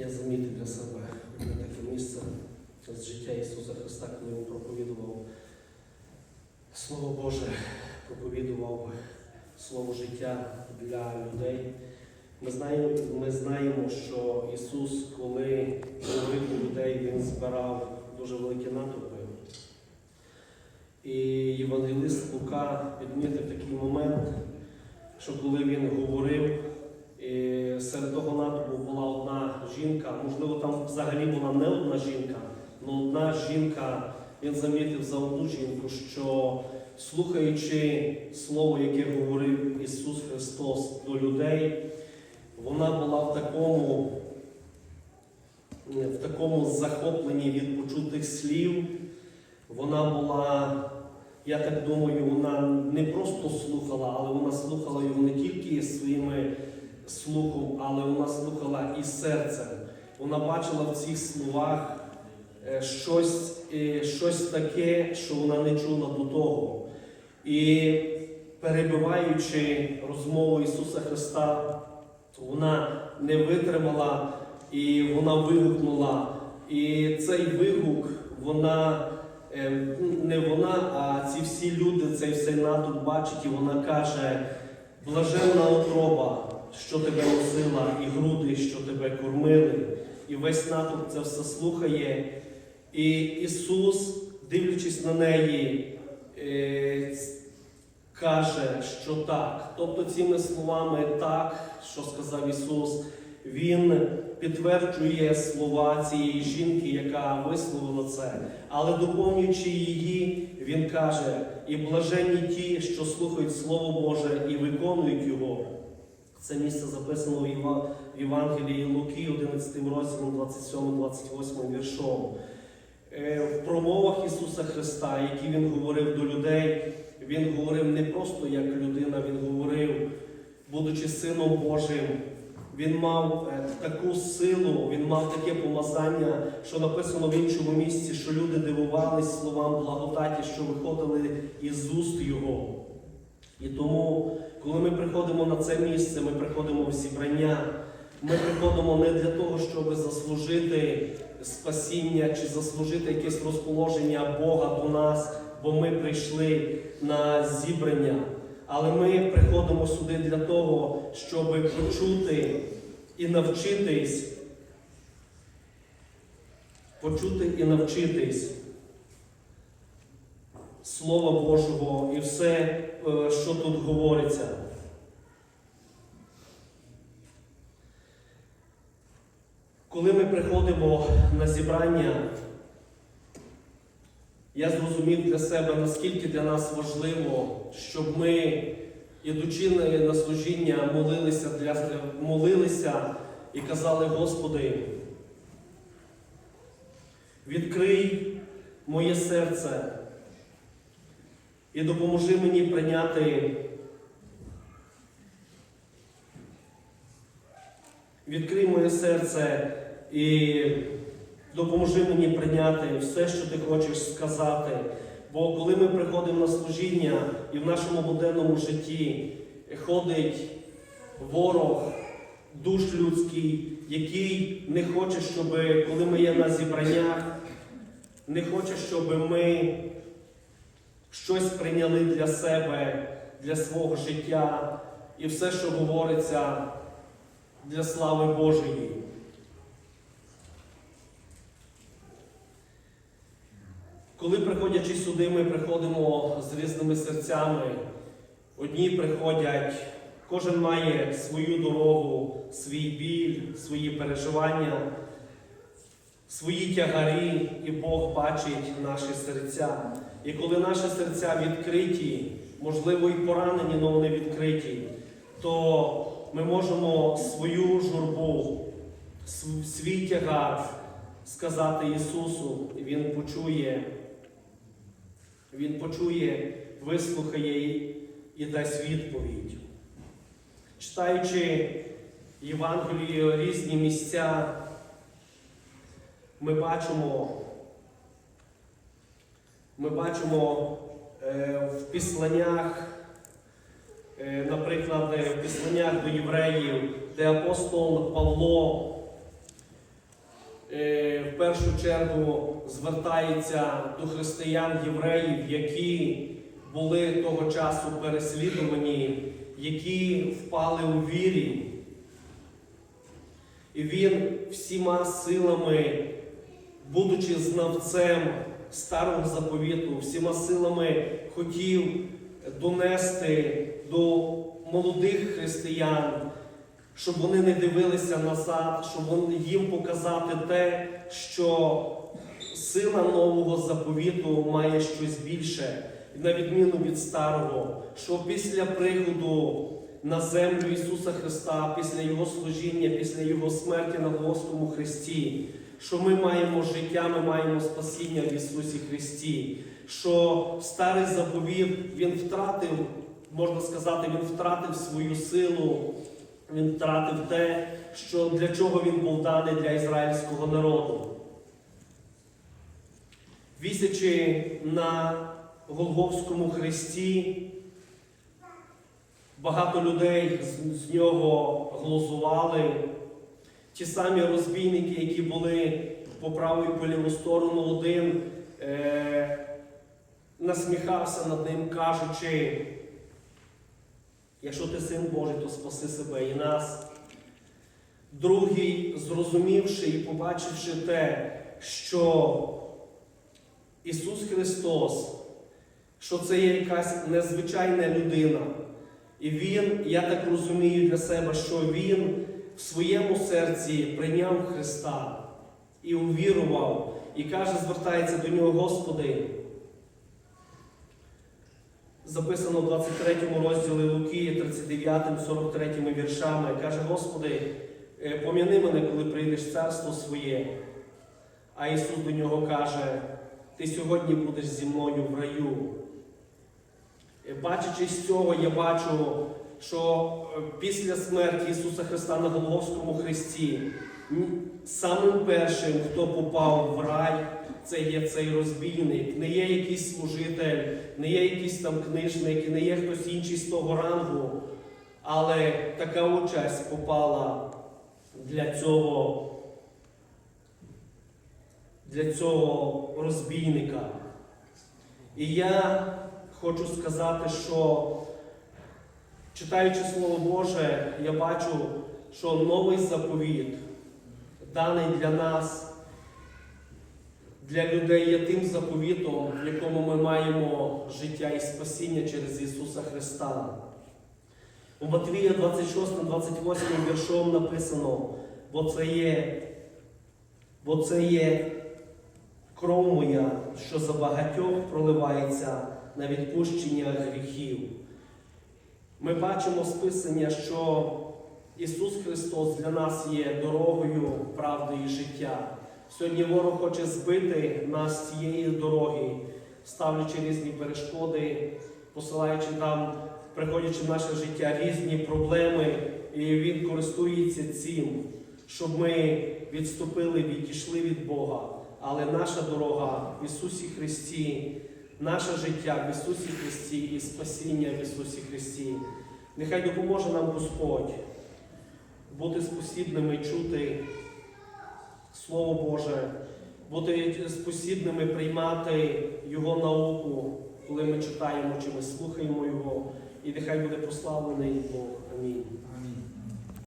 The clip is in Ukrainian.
Я замітив для себе одне таке місце з життя Ісуса Христа, коли Він проповідував Слово Боже, проповідував Слово життя для людей. Ми знаємо, ми знаємо, що Ісус, коли говорив до людей, Він збирав дуже великі натовпи. І Євангелист Лука відмітив такий момент, що коли він говорив, жінка, можливо, там взагалі була не одна жінка, але одна жінка, він замітив за одну жінку, що слухаючи слово, яке говорив Ісус Христос до людей, вона була в такому, в такому захопленні від почутих слів. Вона була, я так думаю, вона не просто слухала, але вона слухала його не тільки своїми слухом, але вона слухала і серцем. Вона бачила в цих словах е, щось, е, щось таке, що вона не чула до того. І перебиваючи розмову Ісуса Христа, вона не витримала і вона вигукнула. І цей вигук, вона е, не вона, а ці всі люди, цей все натовп бачить, і вона каже: блаженна отроба, що тебе носила, і груди, що тебе кормили. І весь натовп це все слухає. І Ісус, дивлячись на неї, е, каже, що так. Тобто цими словами так, що сказав Ісус, Він підтверджує слова цієї жінки, яка висловила це. Але доповнюючи її, Він каже, і блаженні ті, що слухають Слово Боже і виконують Його. Це місце записано в Єва- в Євангелії Луки, 11 розділом, 27-28 віршом. Е, В промовах Ісуса Христа, які Він говорив до людей, Він говорив не просто як людина, Він говорив, будучи Сином Божим, Він мав е, таку силу, Він мав таке помазання, що написано в іншому місці, що люди дивувались словам благодаті, що виходили із уст Його. І тому, коли ми приходимо на це місце, ми приходимо в зібрання, ми приходимо не для того, щоб заслужити спасіння чи заслужити якесь розположення Бога до нас, бо ми прийшли на зібрання. Але ми приходимо сюди для того, щоб почути і навчитись, почути і навчитись Слова Божого і все, е, що тут говориться. Коли ми приходимо на зібрання, я зрозумів для себе, наскільки для нас важливо, щоб ми, ідучи на- на служіння, молилися, для, молилися і казали, Господи, відкрий моє серце і допоможи мені прийняти. Відкрий моє серце і допоможи мені прийняти все, що ти хочеш сказати. Бо коли ми приходимо на служіння і в нашому буденному житті ходить ворог, душ людський, який не хоче, щоб коли ми є на зібраннях, не хоче, щоб ми щось прийняли для себе, для свого життя і все, що говориться для слави Божої. Коли приходячи сюди, ми приходимо з різними серцями. Одні приходять, кожен має свою дорогу, свій біль, свої переживання, свої тягарі, і Бог бачить наші серця. І коли наші серця відкриті, можливо, і поранені, але вони відкриті, то ми можемо свою журбу, свій тягар сказати Ісусу, Він почує, Він почує, вислухає і дасть відповідь. Читаючи Євангелію різні місця, ми бачимо, ми бачимо е, в післаннях, е, наприклад, е, в післаннях до євреїв, де апостол Павло в першу чергу звертається до християн-євреїв, які були того часу переслідувані, які впали у вірі. І він всіма силами, будучи знавцем старого заповіту, всіма силами хотів донести до молодих християн, щоб вони не дивилися назад, щоб їм показати те, що сила нового заповіту має щось більше, на відміну від старого, що після приходу на землю Ісуса Христа, після Його служіння, після Його смерті на Голгофському Христі, що ми маємо життя, ми маємо спасіння в Ісусі Христі, що старий заповіт Він втратив, можна сказати, Він втратив свою силу, Він втратив те, що для чого він був даний для ізраїльського народу. Вісячи на Голговському хресті, багато людей з нього глузували. Ті самі розбійники, які були по праву і по ліву сторону, один е, насміхався над ним, кажучи, якщо ти син Божий, то спаси себе і нас. Другий, зрозумівши і побачивши те, що Ісус Христос, що це є якась незвичайна людина. І Він, я так розумію для себе, що Він в своєму серці прийняв Христа і увірував, і каже, звертається до нього, Господи. Записано в 23 розділі Луки, 39-43 віршами, каже, Господи, е, пом'яни мене, коли прийдеш в царство своє. А Ісус до нього каже, ти сьогодні будеш зі мною в раю. Е, Бачачи з цього, я бачу, що е, після смерті Ісуса Христа на Голгофському Христі самим першим, хто попав в рай, це є цей розбійник. Не є якийсь служитель, не є якийсь там книжник, не є хтось інший з того рангу. Але така участь попала для цього, для цього розбійника. І я хочу сказати, що читаючи Слово Боже, я бачу, що новий заповіт, даний для нас, для людей є тим заповітом, в якому ми маємо життя і спасіння через Ісуса Христа. У Матвія 26-28 віршом написано, бо це є, бо це є кров моя, що за багатьох проливається на відпущення гріхів. Ми бачимо списання, що Ісус Христос для нас є дорогою правди і життя. Сьогодні ворог хоче збити нас з цієї дороги, ставлячи різні перешкоди, посилаючи нам, приходячи в наше життя різні проблеми, і Він користується цим, щоб ми відступили, відійшли від Бога. Але наша дорога в Ісусі Христі, наше життя в Ісусі Христі і спасіння в Ісусі Христі. Нехай допоможе нам Господь бути спосібними чути Слово Боже, бути спосібними приймати Його науку, коли ми читаємо чи ми слухаємо Його. І нехай буде прославлений Бог. Амінь.